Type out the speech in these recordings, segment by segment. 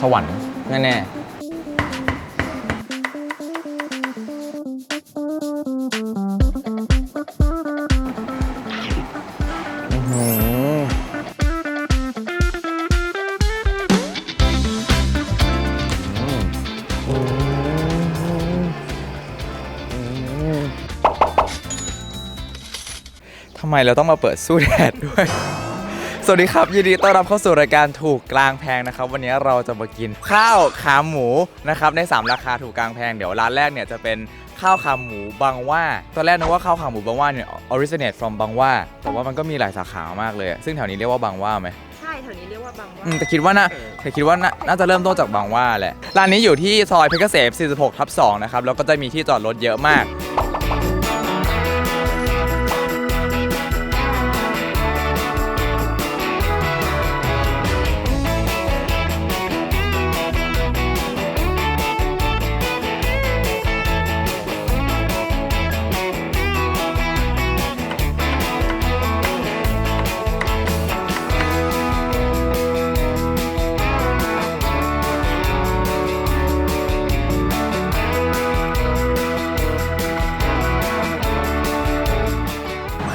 สวรรค์แน่ๆอื้อหืออืมอืมอืมทำไมเราต้องมาเปิดสู้แดดด้วย สวัสดีครับ ยินดีต้อนรับเข้าสู่รายการถูกกลางแพงนะครับ วันนี้เราจะมากินข้าวขาหมูนะครับใน 3 ราคาถูกกลางแพงเดี๋ยวร้านแรกเนี่ยจะเป็นข้าวขาหมูบางหว่าตอนแรกนึกว่าข้าวขาหมูบางหว่าเนี่ย originate from บางหว่าแต่ว่ามันก็มีหลายสาขามากเลยอะซึ่งแถวนี้เรียกว่าบางหว่าไหมใช่แถวนี้เรียกว่าบางว่าอืมแต่คิดว่าน่าแต่คิดว่าน่าน่าจะเริ่มต้นจากบางหว่าแหละร้านนี้อยู่ที่ซอยเพชรเกษม46ทับ2นะครับแล้วก็จะมีที่จอดรถเยอะมาก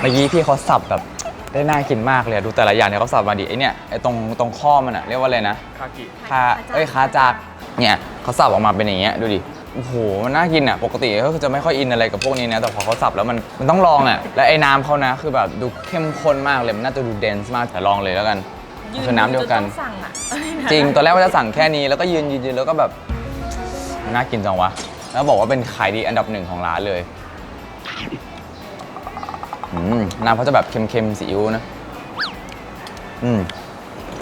มื่อกี้พี่เขาสับแบบได้น่ากินมากเลยอะดูแต่ละอย่างเนี่ยเขาสับมาดิไอเนี่ยไอตรงตรงข้อมันอะเรียกว่าอะไรนะคากิ คาเอ้ยคาจากเนี่ยเขาสับออกมาเป็นอย่างเงี้ยดูดิโอ้โหมันน่ากินอะปกติก็คือจะไม่ค่อยอินอะไรกับพวกนี้นะแต่พอเขาสับแล้วมันมันต้องลองอะและไอ้น้ำเขานะคือแบบดูเข้มข้นมากเลยมันน่าจะดูเดนส์มากแต่ลองเลยแล้วกันมันคือน้ำเดียวกัน จต้องสั่งอะจริง ตอนแรกว่าจะสั่งแค่นี้แล้วก็ยืนยืนยืนแล้วก็แบบน่ากินจังวะ แล้วบอกว่าเป็นขายดีอันดับหนึ่งของร้านเลยอื มน้ำเขาจะแบบเค็มๆสีอิ๊วนะ อืม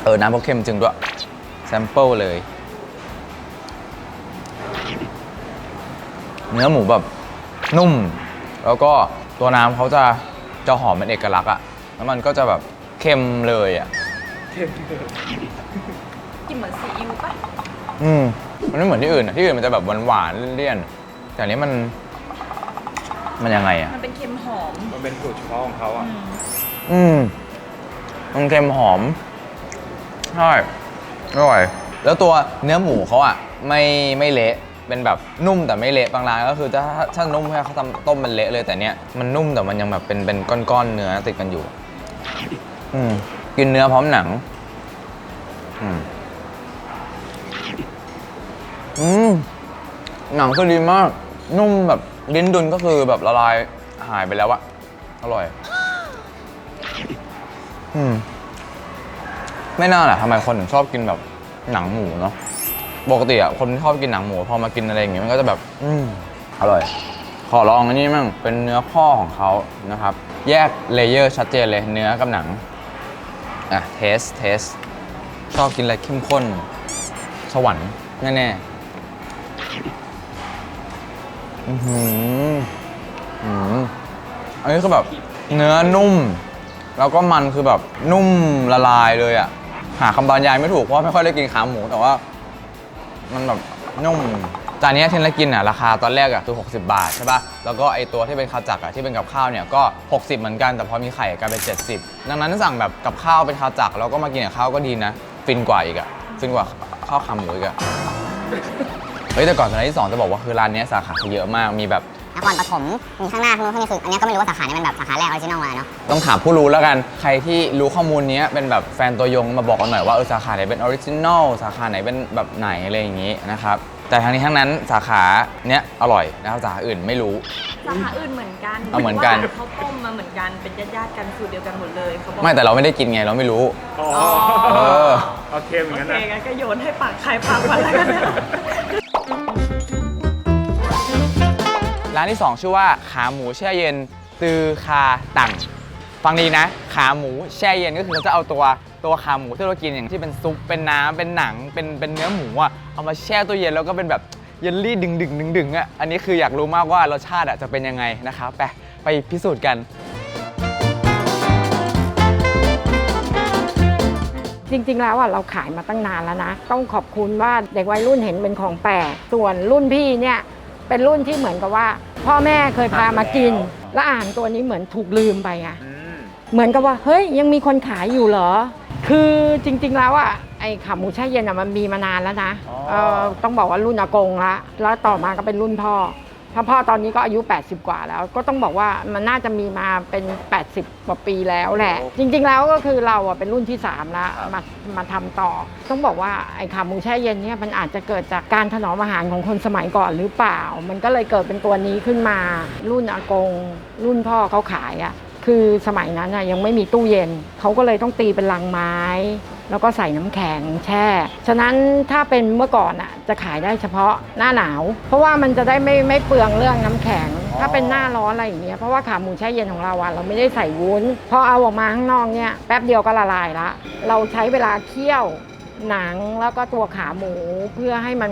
เออ น้ำเขาเค็มจริงด้วย แซมเปิลเลย เนื้อหมูแบบนุ่ม แล้วก็ตัวน้ำเขาจะจะหอมเป็นเอกลักษณ์อะแล้วมันก็จะแบบเค็มเลยอะกินเหมือนซีอิ๊วปะอืม มันไม่เหมือนที่อื่นอะที่อื่นมันจะแบบหวานๆเลี่ยนๆแต่อันนี้มัน มันยังไงอะมันเป็นเค็มหอมมันเป็นสูตรเฉพาะของเขาอะ อืมมันเค็มหอม ใช่อร่อย แล้วตัวเนื้อหมูเขาอะไม่ไม่เละ เป็นแบบนุ่มแต่ไม่เละบางร้านก็คือถ้าถ้านุ่มให้เขาทำต้มมันเละเลยแต่เนี้ยมันนุ่มแต่มันยังแบบเป็นเป็นก้อนๆเนื้อติดกันอยู่ อืม กินเนื้อพร้อมหนัง อืม อืม หนังคือดีมาก นุ่มแบบ ลิ้นดุนก็คือแบบละลายหายไปแล้วอะอร่อย อืม ไม่น่าแหละทำไมคนถึงชอบกินแบบหนังหมูเนาะปกติอะคนที่ชอบกินหนังหมูพอมากินอะไรอย่างเงี้ยมันก็จะแบบ อืมอร่อย ขอลองอันนี้มั่งเป็นเนื้อข้อของเขานะครับ แยกเลเยอร์ชัดเจนเลยเนื้อกับหนังอะเทสเทสชอบกินอะไรเข้มข้น สวรรค์แน่ๆ อือหืออืมอันนี้คือแบบเนื้อนุ่ม แล้วก็มันคือแบบนุ่มละลายเลยอะหาคำบรรยายไม่ถูกเพราะไม่ค่อยได้กินขาหมูแต่ว่า มันแบบนุ่ม จานเนี้ยที่เรากินอะราคาตอนแรกอะคือ 60 บาทใช่ป่ะ แล้วก็ไอตัวที่เป็นข้าวจักรอะที่เป็นกับข้าวเนี่ยก็ 60 เหมือนกันแต่พอมีไข่กลายเป็น 70 ดังนั้นสั่งแบบกับข้าวเป็นข้าวจักรแล้วก็มากินกับข้าวก็ดีนะ ฟินกว่าอีกอะ ฟินกว่าข้าวขาหมูอีกอะ เฮ้ยแต่ก่อนตอนที่สองจะบอกว่าคือร้านเนี้ยสาขาเขาเยอะมากมีแบบนครปฐมมีข้างหน้าข้างนู้นข้างนี้คืออันเนี้ยก็ไม่รู้ว่าสาขานี้เป็นแบบสาขาแรกออริจินอลมาเนาะต้องถามผู้รู้แล้วกันใครที่รู้ข้อมูลเนี้ยเป็นแบบแฟนตัวยงมาบอกกันหน่อยว่าเออสาขาไหนเป็นออริจินอลสาขาไหนเป็นแบบไหนอะไรอย่างงี้นะครับแต่ทั้งนี้ทั้งนั้นสาขาเนี้ยอร่อยนะครับสาขาอื่นไม่รู้ สาขาอื่นเหมือนกันเอาเหมือนกัน ว่าเขาต้มมาเหมือนกันเป็นญาติๆกันสูตรเดียวกันหมดเลยเขาบอกไม่แต่เราไม่ได้กินไงเราไม่รู้ อ๋อเออ โอเคเหมือนโอกันเคนะ งั้นก็โยนให้ปากใครปากมันแล้วกันนะ ร้านที่ 2 ชื่อว่าขาหมูแช่เย็นตือคาตังฟังดีนะ ขาหมูแช่เย็นก็คือเขาจะเอาตัวตัวขาหมูที่เรากินอย่างที่เป็นซุปเป็นน้ำเป็นหนังเป็นเป็นเนื้อหมูอะเอามาแช่ตู้เย็นแล้วก็เป็นแบบเยลลี่ดึงดึงดึงดึงอะอันนี้คืออยากรู้มากว่ารสชาติอะจะเป็นยังไงนะครับไปไปพิสูจน์กัน จริงๆแล้วอะเราขายมาตั้งนานแล้วนะ ต้องขอบคุณว่าเด็กวัยรุ่นเห็นเป็นของแปลกส่วนรุ่นพี่เนี่ย เป็นรุ่นที่เหมือนกับว่า พ่อแม่เคยพามากิน และอาหารตัวนี้เหมือนถูกลืมไปไงอืมเหมือนกับว่าเฮ้ยยังมีคนขายอยู่เหรอ คือจริงๆแล้วอะไอ้ขาหมูแช่เย็นอะมันมีมานานแล้วนะอ๋อเออต้องบอกว่ารุ่นอากงละแล้วต่อมาก็เป็นรุ่นพ่อ ถ้าพ่อตอนนี้ก็อายุ 80 กว่าแล้ว ก็ต้องบอกว่ามันน่าจะมีมาเป็น 80 กว่าปีแล้วแหละ จริง ๆ แล้วก็คือเราอะเป็นรุ่นที่ 3 แล้ว มามาทำต่อ ต้องบอกว่าไอ้ขาหมูแช่เย็นเนี่ยมันอาจจะเกิดจากการถนอมอาหารของคนสมัยก่อนหรือเปล่า มันก็เลยเกิดเป็นตัวนี้ขึ้นมา รุ่นอากง รุ่นพ่อเขาขายอะ คือสมัยนั้นยังไม่มีตู้เย็น เขาก็เลยต้องตีเป็นลังไม้ แล้วก็ใส่น้ำแข็งแช่ ฉะนั้นถ้าเป็นเมื่อก่อนอะจะขายได้เฉพาะหน้าหนาว เพราะว่ามันจะได้ไม่ไม่เปลืองเรื่องน้ำแข็ง ถ้าเป็นหน้าร้อนอะไรอย่างเงี้ย เพราะว่าขาหมูแช่เย็นของเราอะเราไม่ได้ใส่วุ้น พอเอาออกมาข้างนอกเนี่ยแป๊บเดียวก็ละลายละ เราใช้เวลาเคี่ยวหนังแล้วก็ตัวขาหมูเพื่อให้มัน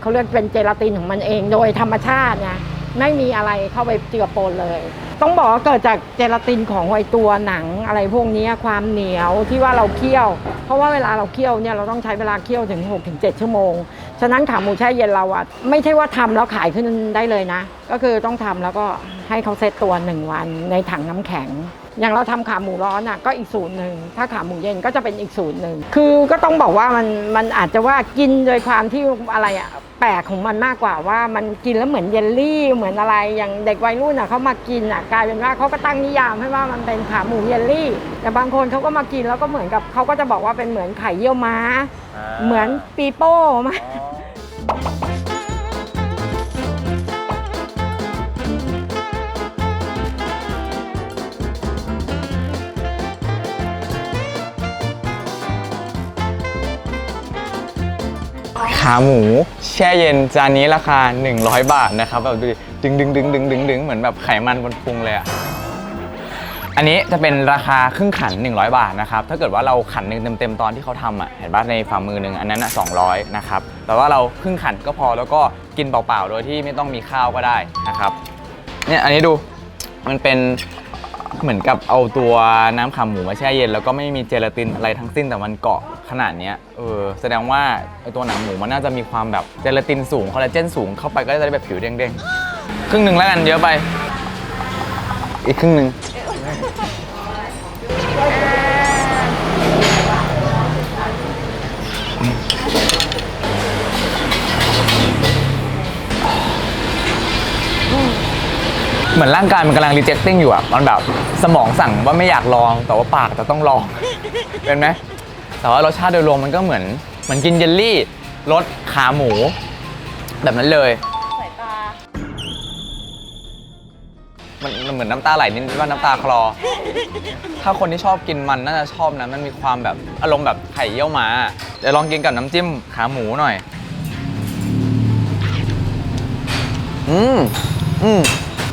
เขาเรียกเป็นเจลาตินของมันเอง โดยธรรมชาติไงไม่มีอะไรเข้าไปเจือปนเลย ต้องบอกว่าเกิดจากเจลาตินของไอตัวหนังอะไรพวกนี้ความเหนียวที่ว่าเราเคี่ยว เพราะว่าเวลาเราเคี่ยวเนี่ยเราต้องใช้เวลาเคี่ยวถึง 6-7 ชั่วโมง ฉะนั้นขาหมูแช่เย็นเราอะไม่ใช่ว่าทำแล้วขายขึ้นได้เลยนะ ก็คือต้องทำแล้วก็ให้เขาเซตตัว 1 วันในถังน้ำแข็งอย่างเราทำขาหมูร้อนอะก็อีกสูตรหนึ่งถ้าขาหมูเย็นก็จะเป็นอีกสูตรหนึ่งคือก็ต้องบอกว่ามันมันอาจจะว่ากินโดยความที่อะไรอะ ปลกของมันมากกว่าว่ามันกินแล้วเหมือนเยลลี่เหมือนอะไรอย่างเด็กวัยรุ่นอะเขามากินอะกลายเป็นว่าเขาก็ตั้งนิยามให้ว่ามันเป็นขาหมูเยลลี่ แต่บางคนเขาก็มากินแล้วก็เหมือนกับเขาก็จะบอกว่าเป็นเหมือนไข่เยี่ยวม้า เหมือนปีโป้มา ขาหมูแช่เย็นจานนี้ราคา 100 บาทนะครับแบบดูดิดึงดึงดึงดึงดึงดึงเหมือนแบบไขมันบนพุงเลยอะอันนี้จะเป็นราคาครึ่งขัน 100 บาทนะครับ ถ้าเกิดว่าเราขันหนึ่งเต็มๆตอนที่เขาทำอะ เห็นป่ะในฝ่ามือหนึ่งอันนั้นอะ200 นะครับ แต่ว่าเราครึ่งขันก็พอแล้วก็กินเปล่าๆ โดยที่ไม่ต้องมีข้าวก็ได้นะครับ เนี่ยอันนี้ดู มันเป็น เหมือนกับเอาตัวน้ำขาหมูมาแช่เย็น แล้วก็ไม่มีเจลาตินอะไรทั้งสิ้นแต่มันเกาะขนาดเนี้ยเออแสดงว่าไอตัวหนังหมูมันน่าจะมีความแบบเจลาตินสูงคอลลาเจนสูงเข้าไปก็จะได้แบบผิวเด้งๆครึ่งหนึ่งแล้วกันเยอะไป อีกครึ่งหนึ่ง มือนร่างกายมันกำลังรีเจ c ติ้งอยู่อะ มันแบบสมองสั่งว่าไม่อยากลอง แต่ว่าปากจะต้องลอง เป็นไหม แต่ว่ารสชาติโดยรวมมันก็เหมือนเหมือนกินเยลลี่รสขาหมู แบบนั้นเลย สายตา มันมันเหมือนน้ำตาไหลนิดว่าน้ำตาคลอ ถ้าคนที่ชอบกินมันน่าจะชอบนะ มันมีความแบบอารมณ์แบบไข่เยี่ยวม้าเดี๋ยวลองกินกับน้ำจิ้มขาหมูหน่อย อืมอืม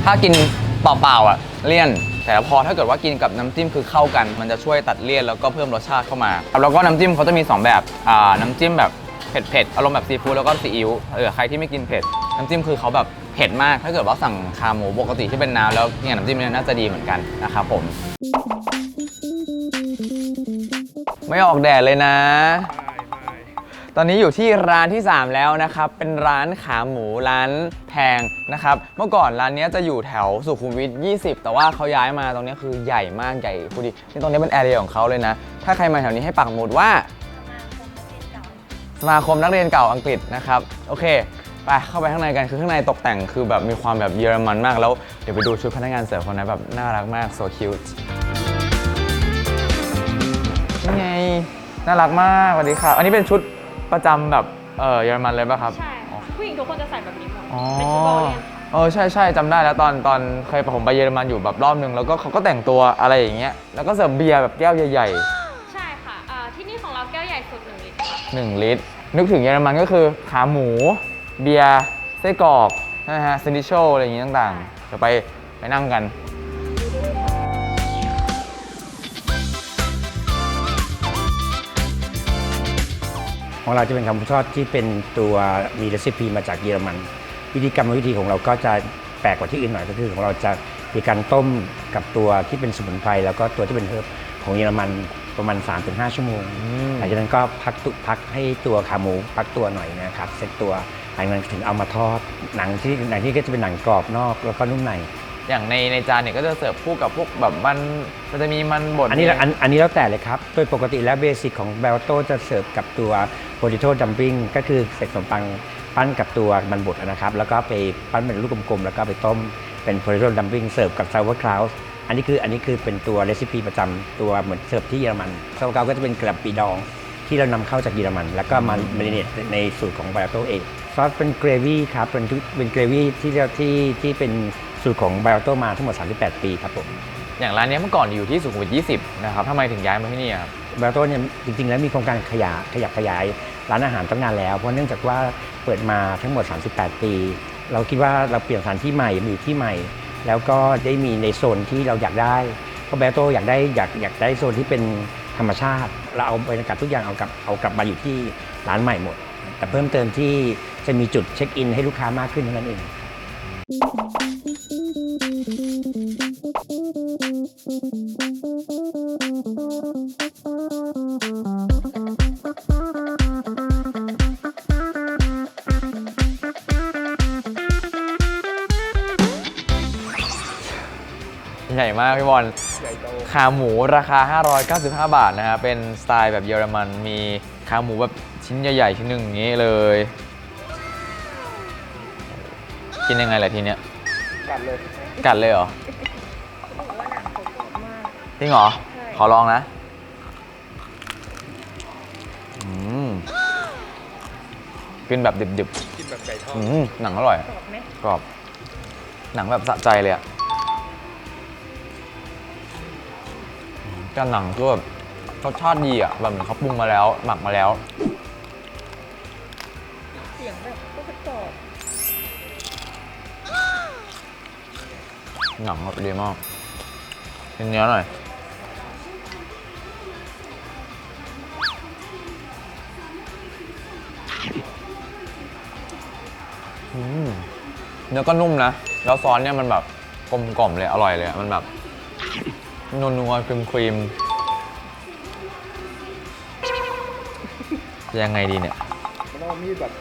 ถ้ากินเปล่าๆอะเลี่ยน แต่พอถ้าเกิดว่ากินกับน้ำจิ้มคือเข้ากัน มันจะช่วยตัดเลี่ยนแล้วก็เพิ่มรสชาติเข้ามาครับแล้วก็น้ำจิ้มเขาจะมีสองแบบอ่าน้ำจิ้มแบบเผ็ดๆอารมณ์แบบซีฟู้ดแล้วก็ซีอิ๊วเออใครที่ไม่กินเผ็ดน้ำจิ้มคือเขาแบบเผ็ดมาก ถ้าเกิดว่าสั่งขาหมูปกติที่เป็นน้ำแล้วเนี่ยน้ำจิ้มเนี่ยน่าจะดีเหมือนกันนะครับผม ไม่ออกแดดเลยนะ ตอนนี้อยู่ที่ร้านที่ 3 แล้วนะครับ เป็นร้านขาหมูร้านแพงนะครับ เมื่อก่อนร้านนี้จะอยู่แถวสุขุมวิท 20 แต่ว่าเขาย้ายมาตรงนี้คือใหญ่มากใหญ่คูดินี่ตรงนี้เป็นแอเรียของเขาเลยนะ ถ้าใครมาแถวนี้ให้ปักหมุดว่า สมาคมนักเรียนเก่าอังกฤษนะครับ โอเคไปเข้าไปข้างในกันคือข้างในตกแต่งคือแบบมีความแบบเยอรมันมากแล้ว เดี๋ยวไปดูชุดพนักงานเสิร์ฟคนนั้นแบบน่ารักมาก so cute นี่ไงน่ารักมากสวัสดีครับอันนี้เป็นชุด ประจำแบบเออเยอรมันเลยป่ะครับ ใช่ค่ะผู้หญิงทุกคนจะใส่แบบนี้หมดอ๋อเป็นชุดโบเลียนเออใช่ใช่จำได้แล้วตอนตอนเคยผมไปเยอรมันอยู่แบบรอบนึงแล้วก็เขาก็แต่งตัวอะไรอย่างเงี้ยแล้วก็เสิร์ฟเบียร์แบบแก้วใหญ่ใช่ค่ะอ่าที่นี่ของเราแก้วใหญ่สุดหนึ่งลิตรค่ะๆ1ลิตร นึกถึงเยอรมันก็คือขาหมู เบียร์ไส้กรอกใช่ไหมฮะซินดิโชอะไรอย่างงี้ต่างๆเดี๋ยวไปไปนั่งกัน ของเราจะเป็นคำพูทอดที่เป็นตัวมีเรซิปีมาจากเยอรมัน วิธีกรรมวิธีของเราก็จะแปลกกว่าที่อื่นหน่อยก็คือของเราจะมีการต้มกับตัวที่เป็นสมุนไพรแล้วก็ตัวที่เป็นเฮิร์บของเยอรมันประมาณ 3-5 ชั่วโมงมหลังจากนั้นก็พักตุพักให้ตัวขาหมูพักตัวหน่อยนะครับเซตตัวหลังจากนั้นถึงเอามาทอดหนังที่หนังที่ก็จะเป็นหนังกรอบนอกแล้วก็นุ่มใน อย่างในในจานเนี่ยก็จะเสิร์ฟคู่กับพวกแบบมันมันจะมีมันบดอันนี้อันอันนี้แล้วแต่เลยครับ โดยปกติแล้วเบสิกของเบลโตจะเสิร์ฟกับตัวโพจิโต้ดัมปิ้งก็คือเศษขนมปังปั้นกับตัวมันบดนะครับ แล้วก็ไปปั้นเป็นลูกกลมๆ แล้วก็ไปต้มเป็นโพจิโต้ดัมปิ้งเสิร์ฟกับซาวคลาวส์อันนี้คืออันนี้คือเป็นตัวเรซิปีประจำตัวเหมือนเสิร์ฟที่เยอรมันซาวคลาวก็จะเป็นกระปีดองที่เรานำเข้าจากเยอรมัน แล้วก็มาเมริเนตในสูตรของเบลโตเองซอสเป็นเกรวี่ครับเป็นทุกเป็นเกรวี่ที่เราที่ที่เป็น สูตรของเบลโตมาทั้งหมด 38 ปีครับผมอย่างร้านเนี้ยเมื่อก่อนอยู่ที่สุขุมวิท 20 นะครับทำไมถึงย้ายมาที่นี่อะครับเบลโต้เนี่ยจริงๆ แล้วมีโครงการขยายขยับขยายร้านอาหารตั้งนานแล้ว เพราะเนื่องจากว่าเปิดมาทั้งหมด 38 ปี เราคิดว่าเราเปลี่ยนสถานที่ใหม่มีที่ใหม่ แล้วก็ได้มีในโซนที่เราอยากได้เพราะเบลโต้อยากได้อยากอยากได้โซนที่เป็นธรรมชาติ เราเอาบรรยากาศทุกอย่างเอากลับเอากลับมาอยู่ที่ร้านใหม่หมด แต่เพิ่มเติมที่จะมีจุดเช็คอินให้ลูกค้ามากขึ้นเท่านั้นเอง ใหญ่มากพี่บอลใหญ่โตขาหมูราคา 595 บาทนะฮะ เป็นสไตล์แบบเยอรมัน มีขาหมูแบบชิ้นใหญ่ ๆ ชิ้นหนึ่งอย่างนี้เลย กินยังไงล่ะทีเนี้ย กัดเลย กัดเลยเหรอ จริงเหรอขอลองนะอืมกินแบบดิบกินแบบไก่ทอๆดอืมหนังอร่อย กรอบไหมกรอบ หนังแบบสะใจเลยอะการหนังคือแบบรสชาติดีอะแบบเหมือนเขาปรุงมาแล้ว หมักมาแล้ว เสียงแบบก็กระจอกหนังแบบดีมากกินเนื้อหน่อย อืมเนื้อก็นุ่มนะ แล้วซอสเนี่ยมันแบบกลมกล่อมเลย อร่อยเลยอะมันแบบนัวนัวครีมครีมยังไงดีเนี่ย มันต้องเอามีดแบบ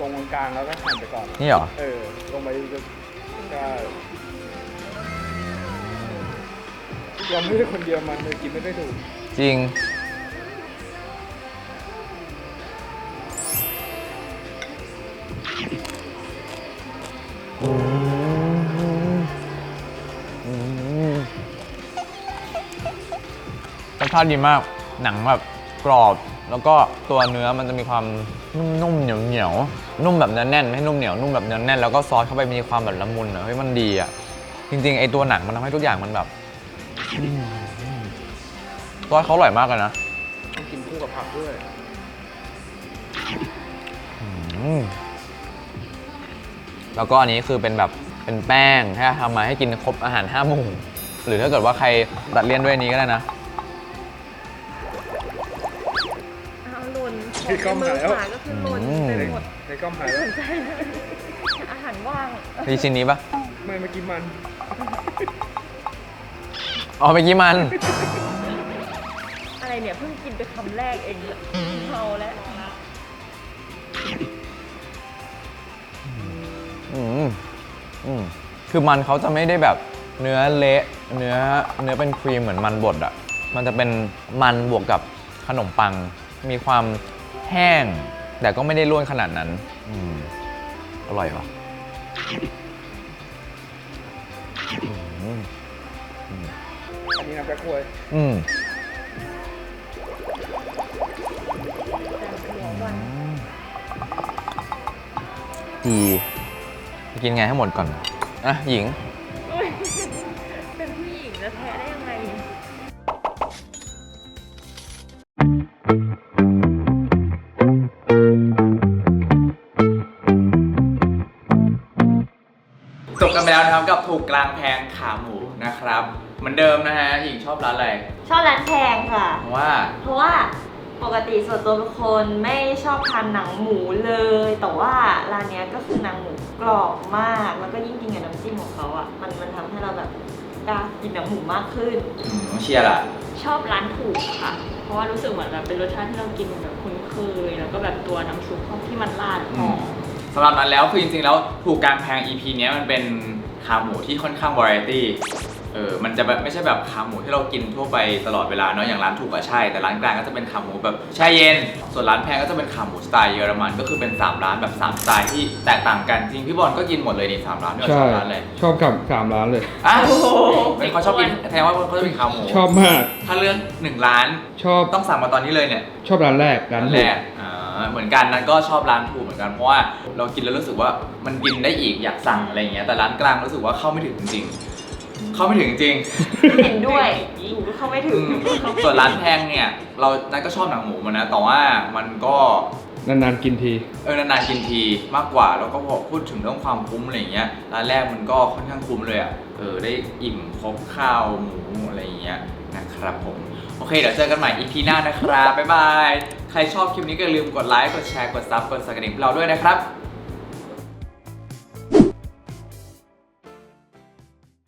ลงกลางๆแล้วก็หั่นไปก่อน นี่เหรอ เออ ลงไปก็ก็เราไม่ใช่คนเดียวมันเลยกินไม่ได้ถูกจริงาติดีมาก หนังแบบกรอบ แล้วก็ตัวเนื้อมันจะมีความนุ่มๆเหนียวเหนียวๆนุ่มแบบเนื้อแน่นไม่ให้นุ่มเหนียวนุ่มแบบเนื้อแน่นแล้วก็ซอสเข้าไปมีความแบบละมุนอะเฮ้ยมันดีอะจริงๆไอตัวหนังมันทำให้ทุกอย่างมันแบบอืมซอสเขาอร่อยมากเลยนะต้องกินคู่กับผักด้วยอืมแล้วก็อันนี้คือเป็นแบบเป็นแป้งแค่ทำมาให้กินครบอาหารห้าหมู่หรือถ้าเกิดว่าใครตัดเลี่ยนด้วยอันนี้ก็ได้นะ หล่นพี่ก้องมือหายแล้วขวาก็คือหล่นอืมไปหมดในกล้องหายแล้วสนใจเลยอาหารว่างมีชิ้นนี้ปะไม่เมื่อกี้มัน อ๋อเมื่อกี้มัน อะไรเนี่ยเพิ่งกินไปคำแรกเองเมาแล้วอืมอืมคือมันเขาจะไม่ได้แบบเนื้อเละเนื้อเนื้อเป็นครีมเหมือนมันบดอะมันจะเป็นมันบวกกับขนมปัง มีความ แห้ง แต่ก็ไม่ได้ร่วนขนาดนั้น อืมอร่อยปะอืมอันนี้น้ำแป๊กควยอืมแต่หัววันดีจะกินไงให้หมดก่อน อะ หญิง ถูกกลางแพงขาหมูนะครับ เหมือนเดิมนะฮะหญิงชอบร้านอะไรชอบร้านแพงค่ะ เพราะว่า เพราะว่าปกติส่วนตัวเป็นคนไม่ชอบทานหนังหมูเลย แต่ว่าร้านเนี้ยก็คือหนังหมูกรอบมาก แล้วก็ยิ่งกินกับน้ำจิ้มของเขาอะ มันมันทำให้เราแบบกล้ากินหนังหมูมากขึ้นเชียร์ล่ะ ชอบร้านถูกค่ะ เพราะว่ารู้สึกเหมือนแบบเป็นรสชาติที่เรากินแบบคุ้นเคย แล้วก็แบบตัวน้ำซุปที่มันราดหอม สำหรับนั้นแล้วคือจริงๆแล้วถูกกลางแพง EP เนี้ยมันเป็น ขาหมูที่ค่อนข้างวาไรตี้เออมันจะแบบไม่ใช่แบบขาหมูที่เรากินทั่วไปตลอดเวลาเนาะอย่างร้านถูกอะใช่ แต่ร้านกลางก็จะเป็นขาหมูแบบแช่เย็น ส่วนร้านแพงก็จะเป็นขาหมูสไตล์เยอรมันก็คือเป็น 3 ร้านแบบ 3 สไตล์ที่แตกต่างกันจริงพี่บอลก็กินหมดเลยนี่สามร้านด้วยใช่สามร้านเลยชอบกับสามร้านเลยอะเป็นเขาชอบกินแสดงว่าเขาชอบกินขาหมูชอบมาก ถ้าเรื่องหนึ่งร้านชอบต้องสั่งมาตอนนี้เลยเนี่ยชอบร้านแรกร้านร้านถูแรกกอ่า เหมือนกันนั้นก็ชอบร้านถูกเหมือนกันเพราะว่าเรากินแล้วรู้สึกว่ามันกินได้อีกอยากสั่งอะไรอย่างเงี้ยแต่ร้านกลางรู้สึกว่าเข้าไม่ถึงจริงๆเข้าไม่ถึงจริงเห็นด้วยอยู่ก็เข้าไม่ถึอืงมส่วนร้านแพงเนี่ย เรานั้นก็ชอบหนังหมูมันนะแต่ว่ามันก็นานๆกินทีเออนานๆกินทีมากกว่าแล้วก็พอพูดถึงเรื่องความคุ้มอะไรอย่างเงี้ยร้านแรกมันก็ค่อนข้างคุ้มเลยอะเออได้อิ่มครบข้าวหมูอะไรอย่างเงี้ยนะครับผมโอเคเดี๋ยวเจอกันใหม่ EP หน้านะครับบ๊ายบาย ใครชอบคลิปนี้ก็อย่าลืมกดไลค์ กดแชร์ กดซับกดสักกระดิ่งเราด้วยนะครับ